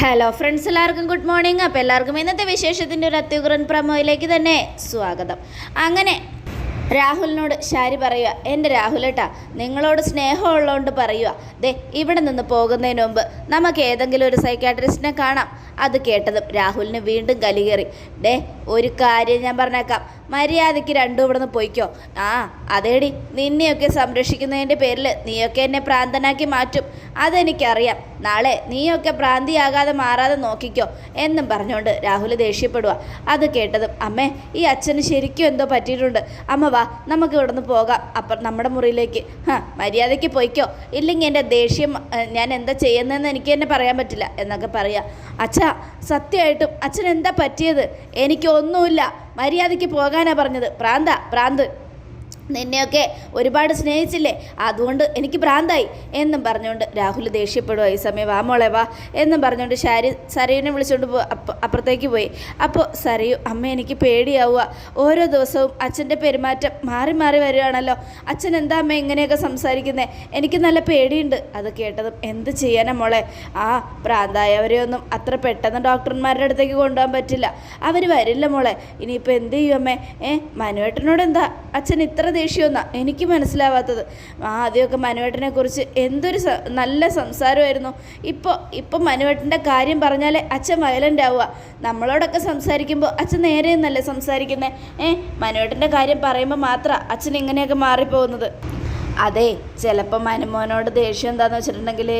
Hello friends എല്ലാവർക്കും good morning അപ്പോൾ എല്ലാവർക്കും ഇന്നത്തെ വിശേഷത്തിന്റെ ഒരു അത്യുഗ്രൻ പ്രമോയിലേക്ക് തന്നെ സ്വാഗതം. അങ്ങനെ രാഹുലിനോട് ശാരി പറയുക എന്റെ രാഹുലേട്ടാ നിങ്ങളോട് സ്നേഹമുള്ളതുകൊണ്ട് പറയുക ദേ ഇവിടെ നിന്ന് പോകുന്നതിന് മുമ്പ് നമുക്ക് ഏതെങ്കിലും ഒരു സൈക്കാട്രിസ്റ്റിനെ കാണാം. അത് കേട്ടതും രാഹുലിന് വീണ്ടും കലികേറി ഡേ ഒരു കാര്യം ഞാൻ പറഞ്ഞേക്കാം. മര്യാദയ്ക്ക് രണ്ടും ഇവിടെ നിന്ന് പോയിക്കോ. ആ അതേടി. നിന്നെയൊക്കെ സംരക്ഷിക്കുന്നതിന്റെ പേരിൽ നീയൊക്കെ എന്നെ പ്രാന്തനാക്കി മാറ്റും. അതെനിക്കറിയാം. നാളെ നീയൊക്കെ പ്രാന്തിയാകാതെ മാറാതെ നോക്കിക്കോ എന്നും പറഞ്ഞുകൊണ്ട് രാഹുൽ ദേഷ്യപ്പെടുക അത് കേട്ടതും അമ്മേ ഈ അച്ഛന് ശരിക്കും എന്തോ പറ്റിയിട്ടുണ്ട്. അമ്മ വാ നമുക്ക് ഇവിടെ നിന്ന് പോകാം. അപ്പം നമ്മുടെ മുറിയിലേക്ക്. ഹാ മര്യാദയ്ക്ക് പോയിക്കോ. ഇല്ലെങ്കിൽ എന്റെ ദേഷ്യം ഞാൻ എന്താ ചെയ്യുന്നതെന്ന് എനിക്ക് തന്നെ പറയാൻ പറ്റില്ല എന്നൊക്കെ പറയാം. അച്ഛാ സത്യമായിട്ടും അച്ഛൻ എന്താ പറ്റിയത്? എനിക്കൊന്നുമില്ല മര്യാദയ്ക്ക് പോകാനാ പറഞ്ഞത് പ്രാന്ത പ്രാന്ത് നിന്നെയൊക്കെ ഒരുപാട് സ്നേഹിച്ചില്ലേ? അതുകൊണ്ട് എനിക്ക് ഭ്രാന്തായി എന്നും പറഞ്ഞുകൊണ്ട് രാഹുൽ ദേഷ്യപ്പെടുക ഈ സമയം. വാ മോളെ വാ. എന്നും പറഞ്ഞുകൊണ്ട് ശാരി സരയുനെ വിളിച്ചുകൊണ്ട് പോ അപ്പുറത്തേക്ക് പോയി. അപ്പോൾ സരയു അമ്മ എനിക്ക് പേടിയാവുക ഓരോ ദിവസവും അച്ഛന്റെ പെരുമാറ്റം മാറി മാറി വരികയാണല്ലോ. അച്ഛൻ എന്താ അമ്മ ഇങ്ങനെയൊക്കെ സംസാരിക്കുന്നത് എനിക്ക് നല്ല പേടിയുണ്ട്. അത് കേട്ടതും എന്ത് ചെയ്യാനാ മോളെ? ആ പ്രാന്തായവരെ ഒന്നും അത്ര പെട്ടെന്ന് ഡോക്ടർമാരുടെ അടുത്തേക്ക് കൊണ്ടുപോകാൻ പറ്റില്ല. അവർ വരില്ല മോളെ. ഇനിയിപ്പോൾ എന്ത് ചെയ്യും അമ്മേ? ഏ മനുവേട്ടനോട് എന്താ? അച്ഛൻ ഇത്ര ദേഷ്യമൊന്നാ. എനിക്ക് മനസ്സിലാവാത്തത്. ആദ്യമൊക്കെ മനുവേട്ടനെ കുറിച്ച് എന്തൊരു നല്ല സംസാരമായിരുന്നു. ഇപ്പോൾ ഇപ്പോൾ മനുവേട്ടന്റെ കാര്യം പറഞ്ഞാലേ അച്ഛൻ വയലന്റ് ആവുക. നമ്മളോടൊക്കെ സംസാരിക്കുമ്പോൾ അച്ഛൻ നേരെ എന്നല്ലേ സംസാരിക്കുന്നത് ഏ മനുവേട്ടന്റെ കാര്യം പറയുമ്പോൾ മാത്രം അച്ഛൻ ഇങ്ങനെയൊക്കെ മാറിപ്പോകുന്നത്. അതെ ചിലപ്പോൾ മനുമോനോട് ദേഷ്യം എന്താന്ന് വെച്ചിട്ടുണ്ടെങ്കിൽ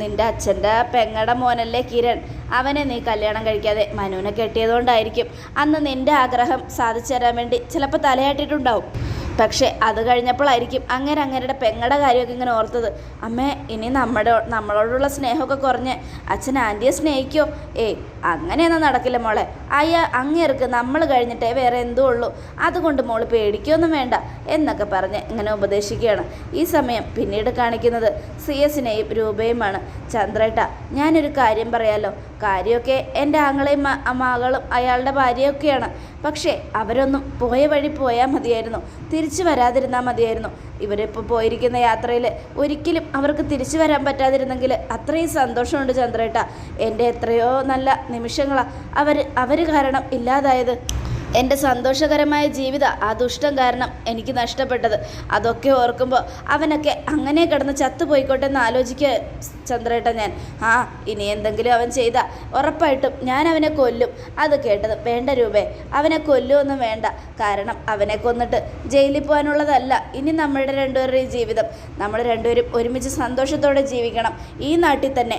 നിന്റെ അച്ഛന്റെ പെങ്ങടെ മോനല്ലേ കിരൺ? അവനെ നീ കല്യാണം കഴിക്കാതെ മനുവിനെ കെട്ടിയതുകൊണ്ടായിരിക്കും. അന്ന് നിന്റെ ആഗ്രഹം സാധിച്ചു തരാൻ വേണ്ടി ചിലപ്പോൾ തലയാട്ടിട്ടുണ്ടാവും പക്ഷേ അത് കഴിഞ്ഞപ്പോഴായിരിക്കും അങ്ങനെ അങ്ങേരുടെ പെങ്ങടെ കാര്യമൊക്കെ ഇങ്ങനെ ഓർത്തത്. അമ്മേ ഇനി നമ്മുടെ നമ്മളോടുള്ള സ്നേഹമൊക്കെ കുറഞ്ഞ് അച്ഛൻ ആന്റിയെ സ്നേഹിക്കോ? ഏയ് അങ്ങനെയൊന്നും നടക്കില്ല മോളെ. അയ്യ അങ്ങേർക്ക് നമ്മൾ കഴിഞ്ഞിട്ടേ വേറെ എന്തോ ഉള്ളൂ. അതുകൊണ്ട് മോൾ പേടിക്കൊന്നും വേണ്ട എന്നൊക്കെ പറഞ്ഞ് ഇങ്ങനെ ഉപദേശിക്കുകയാണ്. ഈ സമയം പിന്നീട് കാണിക്കുന്നത് സി എസിനെയും രൂപയുമാണ്. ചന്ദ്രേട്ട ഞാനൊരു കാര്യം പറയാലോ. കാര്യമൊക്കെ എന്റെ ആങ്ങളെയും മകളും അയാളുടെ ഭാര്യയൊക്കെയാണ്. പക്ഷേ അവരൊന്നും പോയ വഴി പോയാൽ മതിയായിരുന്നു. തിരിച്ചു വരാതിരുന്നാൽ മതിയായിരുന്നു. ഇവരിപ്പോൾ പോയിരിക്കുന്ന യാത്രയിൽ ഒരിക്കലും അവർക്ക് തിരിച്ചു വരാൻ പറ്റാതിരുന്നെങ്കിൽ അത്രയും സന്തോഷമുണ്ട് ചന്ദ്രേട്ട. എന്റെ എത്രയോ നല്ല നിമിഷങ്ങളാണ് അവർ അവർ കാരണം ഇല്ലാതായത്. എന്റെ സന്തോഷകരമായ ജീവിത ആ ദുഷ്ടം കാരണം എനിക്ക് നഷ്ടപ്പെട്ടത്. അതൊക്കെ ഓർക്കുമ്പോൾ അവനൊക്കെ അങ്ങനെ കിടന്ന് ചത്തുപോയിക്കോട്ടെ എന്ന് ആലോചിക്കുക ചന്ദ്രേട്ട ഞാൻ. ആ ഇനി എന്തെങ്കിലും അവൻ ചെയ്ത ഉറപ്പായിട്ടും ഞാൻ അവനെ കൊല്ലും. അത് കേട്ടത് വേണ്ട രൂപേ അവനെ കൊല്ലുമൊന്നും വേണ്ട. കാരണം അവനെ കൊന്നിട്ട് ജയിലിൽ പോകാനുള്ളതല്ല ഇനി നമ്മളുടെ രണ്ടുപേരുടെയും ജീവിതം. നമ്മൾ രണ്ടുപേരും ഒരുമിച്ച് സന്തോഷത്തോടെ ജീവിക്കണം. ഈ നാട്ടിൽ തന്നെ.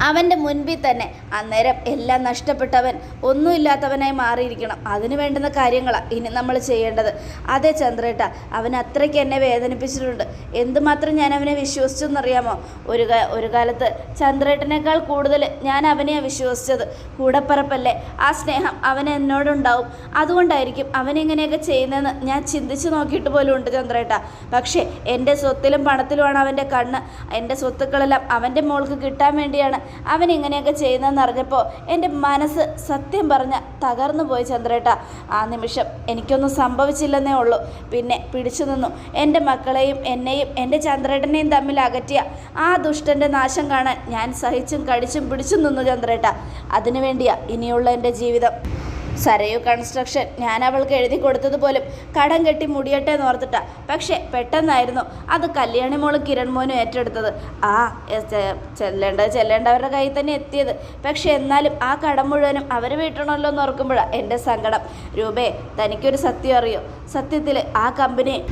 അവന്റെ മുൻപിൽ തന്നെ. അന്നേരം എല്ലാം നഷ്ടപ്പെട്ടവൻ ഒന്നുമില്ലാത്തവനായി മാറിയിരിക്കണം. അതിന് വേണ്ടുന്ന കാര്യങ്ങളാണ് ഇനി നമ്മൾ ചെയ്യേണ്ടത്. അതെ ചന്ദ്രേട്ട അവൻ അത്രയ്ക്ക് എന്നെ വേദനിപ്പിച്ചിട്ടുണ്ട്. എന്തുമാത്രം ഞാൻ അവനെ വിശ്വസിച്ചെന്നറിയാമോ? ഒരു ഒരു കാലത്ത് ചന്ദ്രേട്ടനേക്കാൾ കൂടുതൽ ഞാൻ അവനെയാണ് വിശ്വസിച്ചത്. കൂടപ്പറപ്പല്ലേ? ആ സ്നേഹം അവൻ എന്നോടുണ്ടാവും. അതുകൊണ്ടായിരിക്കും അവൻ ഇങ്ങനെയൊക്കെ ചെയ്യുന്നതെന്ന് ഞാൻ ചിന്തിച്ച് നോക്കിയിട്ട് പോലും ഉണ്ട് ചന്ദ്രേട്ട. പക്ഷേ എന്റെ സ്വത്തിലും പണത്തിലുമാണ് അവന്റെ കണ്ണ്. എന്റെ സ്വത്തുക്കളെല്ലാം അവന്റെ മോൾക്ക് കിട്ടാൻ വേണ്ടിയാണ് അവൻ ഇങ്ങനെയൊക്കെ ചെയ്യുന്നതെന്ന് അറിഞ്ഞപ്പോൾ എന്റെ മനസ്സ് സത്യം പറഞ്ഞ തകർന്നു പോയി ചന്ദ്രേട്ട. ആ നിമിഷം എനിക്കൊന്നും സംഭവിച്ചില്ലെന്നേ ഉള്ളൂ. പിന്നെ പിടിച്ചു നിന്നു. എന്റെ മക്കളെയും എന്നെയും എന്റെ ചന്ദ്രേട്ടനെയും തമ്മിൽ അകറ്റിയ ആ ദുഷ്ടന്റെ നാശം കാണാൻ ഞാൻ സഹിച്ചും കടിച്ചും പിടിച്ചും നിന്നു ചന്ദ്രേട്ട. അതിനു വേണ്ടിയാ ഇനിയുള്ള എന്റെ ജീവിതം. സരയു കൺസ്ട്രക്ഷൻ. ഞാൻ അവൾക്ക് എഴുതി കൊടുത്തത് പോലും കടം കെട്ടി മുടിയട്ടെ എന്ന് ഓർത്തിട്ടാ. പക്ഷേ പെട്ടെന്നായിരുന്നു. അത് കല്യാണി മോൾ കിരൺ മോനും ഏറ്റെടുത്തത്. ആ എ- ചെ- ചെല്ലേണ്ടത് ചെല്ലേണ്ടവരുടെ കയ്യിൽ തന്നെ എത്തിയത്. പക്ഷേ എന്നാലും ആ കടം മുഴുവനും അവർ വീട്ടണമല്ലോ എന്ന് ഓർക്കുമ്പോഴാണ് എന്റെ സങ്കടം. രൂപേ തനിക്കൊരു സത്യം അറിയോ? സത്യത്തിൽ ആ കമ്പനി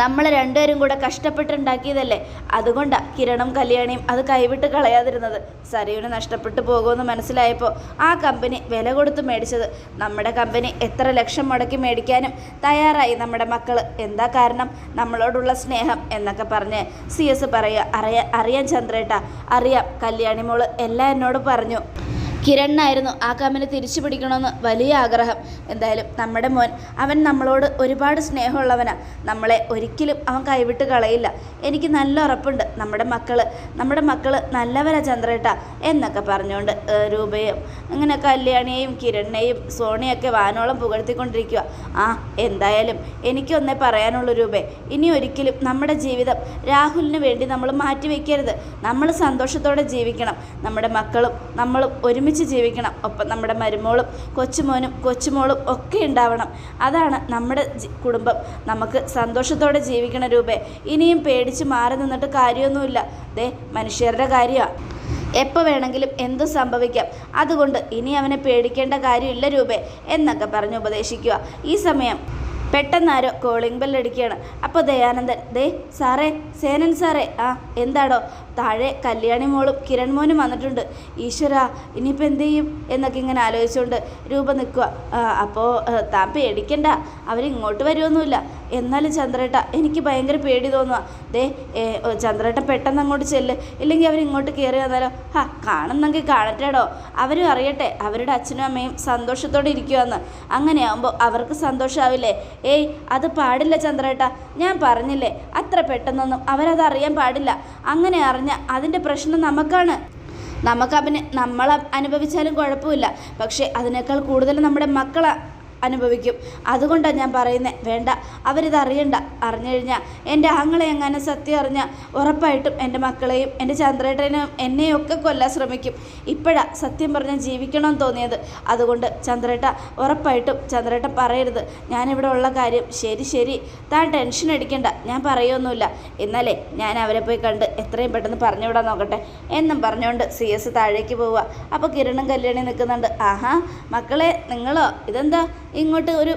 നമ്മൾ രണ്ടുപേരും കൂടെ കഷ്ടപ്പെട്ടുണ്ടാക്കിയതല്ലേ? അതുകൊണ്ടാണ് കിരണും കല്യാണിയും അത് കൈവിട്ട് കളയാതിരുന്നത്. സരയുവിന് നഷ്ടപ്പെട്ടു പോകുമെന്ന് മനസ്സിലായപ്പോൾ ആ കമ്പനി വില കൊടുത്ത് മേടിച്ചത്. നമ്മുടെ കമ്പനി എത്ര ലക്ഷം മുടക്കി മേടിക്കാനും തയ്യാറായി നമ്മുടെ മക്കൾ എന്താ കാരണം? നമ്മളോടുള്ള സ്നേഹം എന്നൊക്കെ പറഞ്ഞ് സി എസ് പറയുക. അറിയാൻ അറിയാം ചന്ദ്രേട്ട. അറിയാം കല്യാണി മോൾ എല്ലാം എന്നോട് പറഞ്ഞു. കിരണ്ണായിരുന്നു ആ കാമിനെ തിരിച്ചു പിടിക്കണമെന്ന് വലിയ ആഗ്രഹം. എന്തായാലും നമ്മുടെ മോൻ അവൻ നമ്മളോട് ഒരുപാട് സ്നേഹമുള്ളവനാണ് നമ്മളെ ഒരിക്കലും അവൻ കൈവിട്ട് കളയില്ല. എനിക്ക് നല്ല ഉറപ്പുണ്ട്. നമ്മുടെ മക്കൾ നമ്മുടെ മക്കൾ നല്ലവരാ ചന്ദ്രേട്ട എന്നൊക്കെ പറഞ്ഞുകൊണ്ട് രൂപയും അങ്ങനെ കല്യാണിയെയും കിരണിനെയും സോണിയൊക്കെ വാനോളം പുകഴ്ത്തിക്കൊണ്ടിരിക്കുക ആ എന്തായാലും എനിക്കൊന്നേ പറയാനുള്ളൂ രൂപേ ഇനി ഒരിക്കലും നമ്മുടെ ജീവിതം രാഹുലിന് വേണ്ടി നമ്മൾ മാറ്റിവെക്കരുത്. നമ്മൾ സന്തോഷത്തോടെ ജീവിക്കണം. നമ്മുടെ മക്കളും നമ്മളും ഒരുമിച്ച് ജീവിക്കണം. ഒപ്പം നമ്മുടെ മരുമോളും കൊച്ചുമോനും കൊച്ചുമോളും ഒക്കെ ഉണ്ടാവണം. അതാണ് നമ്മുടെ കുടുംബം. നമുക്ക് സന്തോഷത്തോടെ ജീവിക്കണ രൂപേ. ഇനിയും പേടിച്ച് മാറി നിന്നിട്ട് കാര്യമൊന്നുമില്ല. ദേ മനുഷ്യരുടെ കാര്യമാണ് എപ്പോൾ വേണമെങ്കിലും എന്തും സംഭവിക്കാം. അതുകൊണ്ട് ഇനി അവനെ പേടിക്കേണ്ട കാര്യമില്ല രൂപേ എന്നൊക്കെ പറഞ്ഞ് ഉപദേശിക്കുക. ഈ സമയം പെട്ടെന്നാരോ കോളിംഗ് ബെല്ലടിക്കുകയാണ് അപ്പോൾ ദയാനന്ദൻ ദേ സാറേ സേനൻ സാറേ ആ എന്താടോ? താഴെ കല്യാണി മോളും കിരൺ മോനും വന്നിട്ടുണ്ട്. ഈശ്വര ഇനിയിപ്പോൾ എന്ത് ചെയ്യും? എന്നൊക്കെ ഇങ്ങനെ ആലോചിച്ചുകൊണ്ട് രൂപ നിൽക്കുക അപ്പോൾ താൻ പേടിക്കണ്ട. അവരിങ്ങോട്ട് വരുമൊന്നുമില്ല എന്നാലും ചന്ദ്രേട്ട എനിക്ക് ഭയങ്കര പേടി തോന്നുക ദേ ചന്ദ്രേട്ട പെട്ടെന്ന് അങ്ങോട്ട് ചെല്ല്. ഇല്ലെങ്കിൽ അവരിങ്ങോട്ട് കയറി വന്നാലോ? ഹാ കാണുന്നെങ്കിൽ കാണട്ടേടോ. അവരും അറിയട്ടെ അവരുടെ അച്ഛനും അമ്മയും സന്തോഷത്തോടെ ഇരിക്കുമെന്ന് അങ്ങനെയാകുമ്പോൾ അവർക്ക് സന്തോഷമാവില്ലേ ഏയ് അത് പാടില്ല ചന്ദ്രേട്ട. ഞാൻ പറഞ്ഞില്ലേ അത്ര പെട്ടെന്നൊന്നും അവരത് അറിയാൻ പാടില്ല. അങ്ങനെ അറിഞ്ഞ അതിന്റെ പ്രശ്നം നമുക്കാണ്. നമുക്ക് അഭിന നമ്മൾ അനുഭവിച്ചാലും കുഴപ്പമില്ല. പക്ഷേ അതിനേക്കാൾ കൂടുതൽ നമ്മുടെ മക്കൾ അനുഭവിക്കും. അതുകൊണ്ടാണ് ഞാൻ പറയുന്നത് വേണ്ട അവരിത് അറിയണ്ട. അറിഞ്ഞു കഴിഞ്ഞാൽ എന്റെ ആങ്ങളെ എങ്ങനെ സത്യം അറിഞ്ഞാൽ ഉറപ്പായിട്ടും എന്റെ മക്കളെയും എന്റെ ചന്ദ്രേട്ടനെയും എന്നെയും ഒക്കെ കൊല്ലാൻ ശ്രമിക്കും. ഇപ്പോഴാ സത്യം പറഞ്ഞാൽ ജീവിക്കണമെന്ന് തോന്നിയത്. അതുകൊണ്ട് ചന്ദ്രേട്ട ഉറപ്പായിട്ടും ചന്ദ്രേട്ട പറയരുത്. ഞാനിവിടെ ഉള്ള കാര്യം ശരി ശരി. താൻ ടെൻഷൻ അടിക്കണ്ട ഞാൻ പറയൊന്നുമില്ല. എന്നാലേ ഞാൻ അവരെ പോയി കണ്ട് എത്രയും പെട്ടെന്ന് പറഞ്ഞു വിടാൻ നോക്കട്ടെ. എന്നും പറഞ്ഞുകൊണ്ട് സി എസ് താഴേക്ക് പോവുക. അപ്പോൾ കിരണും കല്യാണി നിൽക്കുന്നുണ്ട്. ആഹാ മക്കളെ നിങ്ങളോ? ഇതെന്താ? ഇങ്ങോട്ട് ഒരു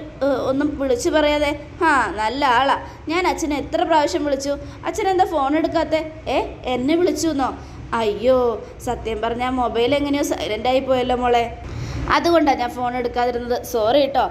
ഒന്നും വിളിച്ചു പറയാതെ ആ നല്ല ആളാ. ഞാൻ അച്ഛനെ എത്ര പ്രാവശ്യം വിളിച്ചു? അച്ഛൻ എന്താ ഫോൺ എടുക്കാത്തെ? ഏ എന്നെ വിളിച്ചു എന്നോ അയ്യോ സത്യം പറഞ്ഞാൽ മൊബൈൽ എങ്ങനെയോ സൈലന്റ് ആയി പോയല്ലോ മോളെ. അതുകൊണ്ടാണ് ഞാൻ ഫോൺ എടുക്കാതിരുന്നത്. സോറി കേട്ടോ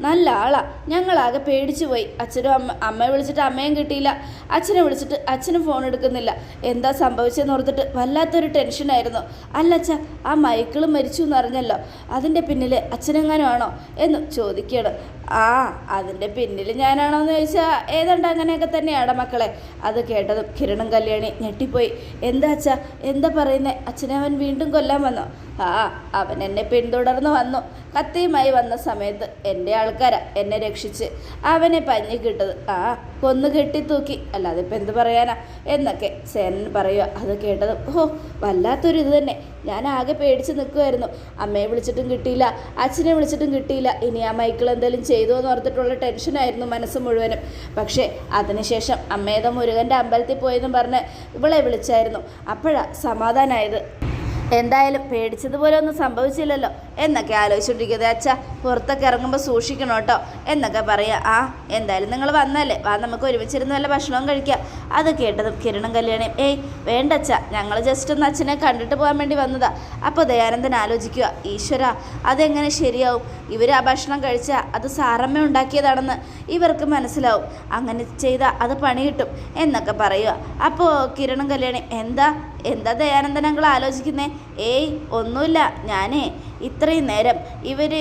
നല്ല ആളാ. ഞങ്ങളാകെ പേടിച്ചു പോയി. അച്ഛനും അമ്മ അമ്മയെ വിളിച്ചിട്ട് അമ്മയും കിട്ടിയില്ല. അച്ഛനെ വിളിച്ചിട്ട് അച്ഛനും ഫോൺ എടുക്കുന്നില്ല. എന്താ സംഭവിച്ചതെന്ന് ഓർത്തിട്ട് വല്ലാത്തൊരു ടെൻഷനായിരുന്നു അല്ല അച്ഛ ആ മൈക്കിൾ മരിച്ചു എന്ന് അറിഞ്ഞല്ലോ. അതിന്റെ പിന്നിൽ അച്ഛനെങ്ങാനും ആണോ എന്ന് ചോദിക്കുകയാണ്. ആ അതിന്റെ പിന്നിൽ ഞാനാണോ എന്ന് ചോദിച്ചാൽ ഏതാണ്ട് അങ്ങനെയൊക്കെ തന്നെയാണ് മക്കളെ. അത് കേട്ടതും കിരണും കല്യാണി ഞെട്ടിപ്പോയി. എന്താ അച്ഛ എന്താ പറയുന്നത് അച്ഛനെ അവൻ വീണ്ടും കൊല്ലാൻ വന്നോ? ആ അവൻ എന്നെ പിന്തുടർന്ന് വന്നു. കത്തിയുമായി വന്ന സമയത്ത് എന്റെ ആൾക്കാരാ എന്നെ രക്ഷിച്ച് അവനെ പഞ്ഞി കിട്ടത്. ആ കൊന്നു കെട്ടിത്തൂക്കി. അല്ലാതെ ഇപ്പം എന്ത് പറയാനാ? എന്നൊക്കെ സേനൻ പറയുക അത് കേട്ടത് ഓ വല്ലാത്തൊരു ഇത് തന്നെ. ഞാൻ ആകെ പേടിച്ച് നിൽക്കുമായിരുന്നു അമ്മയെ വിളിച്ചിട്ടും കിട്ടിയില്ല അച്ഛനെ വിളിച്ചിട്ടും കിട്ടിയില്ല. ഇനി ആ മൈക്കിൾ എന്തെങ്കിലും ചെയ്തു എന്ന് ഓർത്തിട്ടുള്ള ടെൻഷനായിരുന്നു മനസ്സ് മുഴുവനും. പക്ഷേ അതിനുശേഷം അമ്മേത മുരുകന്റെ അമ്പലത്തിൽ പോയെന്നും പറഞ്ഞ് ഇവളെ വിളിച്ചായിരുന്നു. അപ്പോഴാണ് സമാധാനമായത് എന്തായാലും പേടിച്ചതുപോലെ ഒന്നും സംഭവിച്ചില്ലല്ലോ. എന്നൊക്കെ ആലോചിച്ചുകൊണ്ടിരിക്കുന്നത് അച്ഛ പുറത്തൊക്കെ ഇറങ്ങുമ്പോൾ സൂക്ഷിക്കണം കേട്ടോ. എന്നൊക്കെ പറയുക ആ എന്തായാലും നിങ്ങൾ വന്നല്ലേ? വാ നമുക്ക് ഒരുമിച്ചിരുന്ന് വല്ല ഭക്ഷണവും കഴിക്കാം. അത് കേട്ടത് കിരണം കല്യാണി. ഏയ് വേണ്ട അച്ഛ ഞങ്ങൾ ജസ്റ്റ് ഒന്ന് അച്ഛനെ കണ്ടിട്ട് പോകാൻ വേണ്ടി വന്നതാ. അപ്പോൾ ദയാനന്ദൻ ആലോചിക്കുക ഈശ്വര അതെങ്ങനെ ശരിയാവും? ഇവർ ആ ഭക്ഷണം കഴിച്ചാൽ അത് സാറമ്മ ഉണ്ടാക്കിയതാണെന്ന് ഇവർക്ക് മനസ്സിലാവും. അങ്ങനെ ചെയ്താൽ അത് പണി കിട്ടും എന്നൊക്കെ പറയുക അപ്പോൾ കിരണം കല്യാണി എന്താ എന്താ ദയാനന്ദൻ ഞങ്ങൾ ആലോചിക്കുന്നേ? ഏയ് ഒന്നുമില്ല ഞാനേ ഇത്രയും നേരം ഇവർ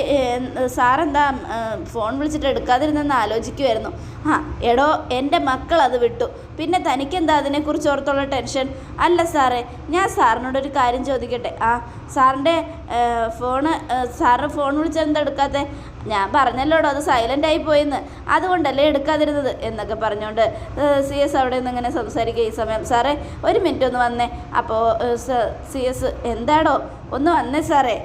സാറെന്താ ഫോൺ വിളിച്ചിട്ട് എടുക്കാതിരുന്നെന്ന് ആലോചിക്കുമായിരുന്നു ആ എടോ എന്റെ മക്കൾ അത് വിട്ടു. പിന്നെ തനിക്കെന്താ അതിനെക്കുറിച്ച് ഓർത്തുള്ള ടെൻഷൻ? അല്ല സാറേ ഞാൻ സാറിനോടൊരു കാര്യം ചോദിക്കട്ടെ. ആ സാറിന്റെ ഫോണ് സാറ് ഫോൺ വിളിച്ചെന്താ എടുക്കാത്തെ? ഞാൻ പറഞ്ഞല്ലോടോ അത് സൈലന്റ് ആയി പോയെന്ന്. അതുകൊണ്ടല്ലേ എടുക്കാതിരുന്നത് എന്നൊക്കെ പറഞ്ഞുകൊണ്ട് സി എസ് അവിടെ നിന്ന് ഇങ്ങനെ സംസാരിക്കുക ഈ സമയം. സാറേ ഒരു മിനിറ്റ് ഒന്ന് വന്നേ. അപ്പോൾ സി എസ് എന്താടോ? ഒന്ന് വന്നേ സാറേ.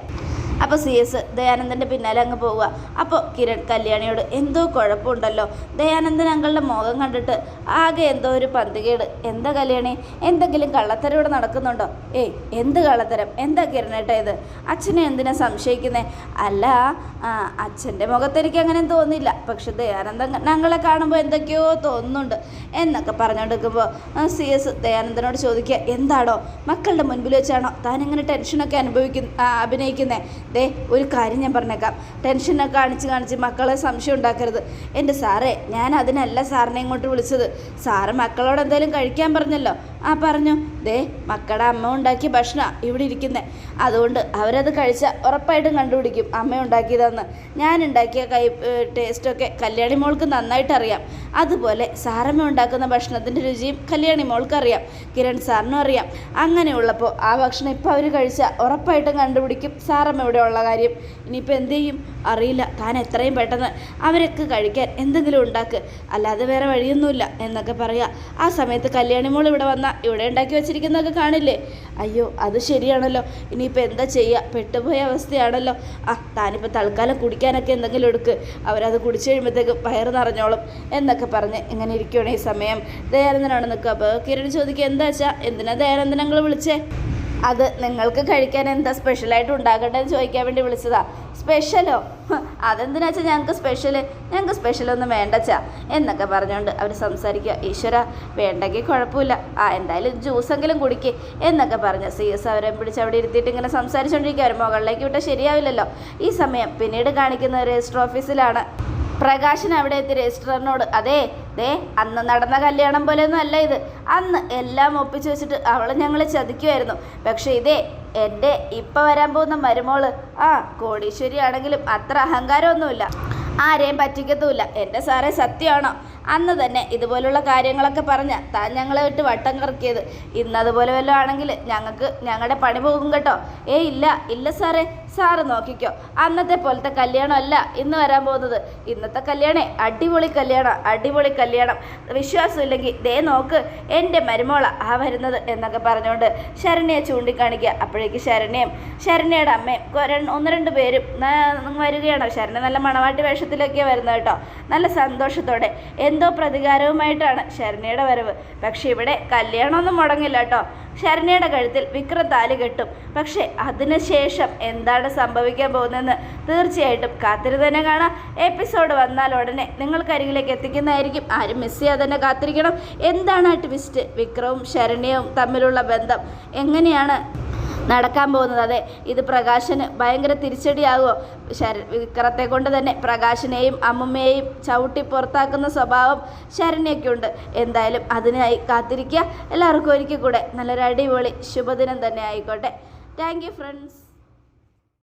അപ്പോൾ സി എസ് ദയാനന്ദന്റെ പിന്നാലെ അങ്ങ് പോവുക. അപ്പോൾ കിരൺ കല്യാണിയോട് എന്തോ കുഴപ്പമുണ്ടല്ലോ. ദയാനന്ദൻ അങ്കളുടെ മുഖം കണ്ടിട്ട് ആകെ എന്തോ ഒരു പന്തികേട്. എന്താ കല്യാണി? എന്തെങ്കിലും കള്ളത്തരം ഇവിടെ നടക്കുന്നുണ്ടോ? ഏയ് എന്ത് കള്ളത്തരം? എന്താ കിരണേട്ടാ ഇത്? അച്ഛനെ എന്തിനാ സംശയിക്കുന്നേ? അല്ല അച്ഛന്റെ മുഖത്ത് എനിക്ക് അങ്ങനെ തോന്നില്ല പക്ഷെ ദയാനന്ദൻ ഞങ്ങളെ കാണുമ്പോൾ എന്തൊക്കെയോ തോന്നുന്നുണ്ട്. എന്നൊക്കെ പറഞ്ഞുകൊണ്ടിരിക്കുമ്പോൾ സി എസ് ദയാനന്ദനോട് ചോദിക്കുക എന്താണോ? മക്കളുടെ മുൻപിൽ വെച്ചാണോ താനിങ്ങനെ ടെൻഷനൊക്കെ അനുഭവിക്കുന്ന അഭിനയിക്കുന്നേ? ദേ ഒരു കാര്യം ഞാൻ പറഞ്ഞേക്കാം. ടെൻഷനൊക്കെ കാണിച്ച് കാണിച്ച് മക്കളെ സംശയം ഉണ്ടാക്കരുത്. എന്റെ സാറേ ഞാൻ അതിനല്ല സാറിനെ ഇങ്ങോട്ട് വിളിച്ചത്. സാറ് മക്കളോട് എന്തെങ്കിലും കഴിക്കാൻ പറഞ്ഞല്ലോ. ആ പറഞ്ഞു ദേ മക്കളുടെ അമ്മ ഉണ്ടാക്കിയ ഭക്ഷണം ഇവിടെ ഇരിക്കുന്നത് അതുകൊണ്ട് അവരത് കഴിച്ചാൽ ഉറപ്പായിട്ടും കണ്ടുപിടിക്കും അമ്മ ഉണ്ടാക്കിയതെന്ന്. ഞാൻ ഉണ്ടാക്കിയ കൈ ടേസ്റ്റൊക്കെ കല്യാണി മോൾക്ക് നന്നായിട്ട് അറിയാം അതുപോലെ സാറമ്മ ഉണ്ടാക്കുന്ന ഭക്ഷണത്തിന്റെ രുചിയും കല്യാണി മോൾക്ക് അറിയാം കിരൺ സാറിനും അറിയാം. അങ്ങനെയുള്ളപ്പോൾ ആ ഭക്ഷണം ഇപ്പോൾ അവർ കഴിച്ചാൽ ഉറപ്പായിട്ടും കണ്ടുപിടിക്കും സാറമ്മ ഇവിടെ ഉള്ള കാര്യം. ഇനിയിപ്പോൾ എന്ത് ചെയ്യും? അറിയില്ല. താൻ എത്രയും പെട്ടെന്ന് അവരൊക്കെ കഴിക്കാൻ എന്തെങ്കിലും ഉണ്ടാക്കുക അല്ലാതെ വേറെ വഴിയൊന്നുമില്ല എന്നൊക്കെ പറയുക ആ സമയത്ത് കല്യാണി മോൾ ഇവിടെ വന്നാൽ ഇവിടെ ഉണ്ടാക്കി വെച്ചിരിക്കുന്നതൊക്കെ കാണില്ലേ? അയ്യോ അത് ശരിയാണല്ലോ. ഇനിയിപ്പോൾ എന്താ ചെയ്യുക പെട്ടുപോയ അവസ്ഥയാണല്ലോ. ആ താനിപ്പോൾ തൽക്കാലം കുടിക്കാനൊക്കെ എന്തെങ്കിലും എടുക്ക്. അവരത് കുടിച്ചു കഴിയുമ്പോഴത്തേക്ക് പയർ നിറഞ്ഞോളും എന്നൊക്കെ പറഞ്ഞ് ഇങ്ങനെ ഇരിക്കുകയാണ് ഈ സമയം. ദയാനന്ദനാണ് നിൽക്കുക. അപ്പോൾ കിരൺ ചോദിക്കുക എന്താ വെച്ചാൽ എന്തിനാ ദയാനന്ദനങ്ങൾ വിളിച്ചേ? അത് നിങ്ങൾക്ക് കഴിക്കാൻ എന്താ സ്പെഷ്യലായിട്ട് ഉണ്ടാക്കട്ടെ എന്ന് ചോദിക്കാൻ വേണ്ടി വിളിച്ചതാ. സ്പെഷ്യലോ? അതെന്തിനാ വെച്ചാൽ ഞങ്ങൾക്ക് സ്പെഷ്യൽ ഞങ്ങൾക്ക് സ്പെഷ്യലൊന്നും വേണ്ടച്ചാ. എന്നൊക്കെ പറഞ്ഞുകൊണ്ട് അവർ സംസാരിക്കുക ഈശ്വര വേണ്ടെങ്കിൽ കുഴപ്പമില്ല ആ എന്തായാലും ജ്യൂസെങ്കിലും കുടിക്ക്. എന്നൊക്കെ പറഞ്ഞ് സി എസ് അവരെ പിടിച്ച് അവിടെ ഇരുത്തിയിട്ട് ഇങ്ങനെ സംസാരിച്ചുകൊണ്ടിരിക്കുക അവർ മുകളിലേക്ക് വിട്ടാൽ ശരിയാവില്ലല്ലോ. ഈ സമയം പിന്നീട് കാണിക്കുന്ന രജിസ്റ്റർ ഓഫീസിലാണ്. പ്രകാശൻ അവിടെ എത്തി രജിസ്ട്രറിനോട് അതെ ദേ അന്ന് നടന്ന കല്യാണം പോലെയൊന്നും അല്ല ഇത്. അന്ന് എല്ലാം ഒപ്പിച്ച് വെച്ചിട്ട് അവളെ ഞങ്ങൾ ചതിക്കുമായിരുന്നു പക്ഷേ ഇതേ എന്റെ ഇപ്പം വരാൻ പോകുന്ന മരുമോൾ. ആ കോടീശ്വരി ആണെങ്കിലും അത്ര അഹങ്കാരമൊന്നുമില്ല. ആരെയും പറ്റിക്കത്തുമില്ല. എന്റെ സാറേ സത്യമാണോ? അന്ന് തന്നെ ഇതുപോലുള്ള കാര്യങ്ങളൊക്കെ പറഞ്ഞ താൻ ഞങ്ങളെ വിട്ട് വട്ടം കറക്കിയത്. ഇന്ന് അതുപോലെ വല്ലതും ആണെങ്കിൽ ഞങ്ങൾക്ക് ഞങ്ങളുടെ പണി പോകും കേട്ടോ. ഏ ഇല്ല ഇല്ല സാറേ സാറ് നോക്കിക്കോ. അന്നത്തെ പോലത്തെ കല്യാണമല്ല ഇന്ന് വരാൻ പോകുന്നത്. ഇന്നത്തെ കല്യാണേ അടിപൊളി കല്യാണം അടിപൊളി കല്യാണം. വിശ്വാസമില്ലെങ്കിൽ ദേ നോക്ക് എന്റെ മരുമോള ആ വരുന്നത് എന്നൊക്കെ പറഞ്ഞുകൊണ്ട് ശരണ്യെ ചൂണ്ടിക്കാണിക്കുക. അപ്പോഴേക്ക് ശരണ്യം ശരണ്യയുടെ അമ്മയും ഒന്ന് രണ്ട് പേരും വരികയാണോ. ശരണ്യ നല്ല മണവാട്ടി വേഷത്തിലൊക്കെയാണ് വരുന്നത് കേട്ടോ. നല്ല സന്തോഷത്തോടെ. എന്തോ പ്രതികാരവുമായിട്ടാണ് ശരണ്യയുടെ വരവ്. പക്ഷെ ഇവിടെ കല്യാണമൊന്നും മുടങ്ങില്ല കേട്ടോ. ശരണ്യയുടെ കഴുത്തിൽ വിക്രം താലി കെട്ടും. പക്ഷേ അതിനുശേഷം എന്താണ് സംഭവിക്കാൻ പോകുന്നതെന്ന് തീർച്ചയായിട്ടും കാത്തിരി തന്നെ കാണാം. എപ്പിസോഡ് വന്നാൽ ഉടനെ നിങ്ങൾക്കരികിലേക്ക് എത്തിക്കുന്നതായിരിക്കും. ആരും മിസ് ചെയ്യാതെ തന്നെ കാത്തിരിക്കണം. എന്താണ് ആ ട്വിസ്റ്റ് വിക്രവും ശരണ്യവും തമ്മിലുള്ള ബന്ധം എങ്ങനെയാണ്? നടക്കാൻ പോകുന്നത്. അതെ ഇത് പ്രകാശന് ഭയങ്കര തിരിച്ചടിയാകുമോ? ശര വിക്രത്തെ കൊണ്ട് തന്നെ പ്രകാശിനെയും അമ്മുമ്മയെയും ചവിട്ടി പുറത്താക്കുന്ന സ്വഭാവം ശരണ്യൊക്കെയുണ്ട് എന്തായാലും അതിനായി കാത്തിരിക്കുക. എല്ലാവർക്കും ഒരിക്കൽ കൂടെ നല്ലൊരു അടിപൊളി ശുഭദിനം തന്നെ ആയിക്കോട്ടെ. Thank friends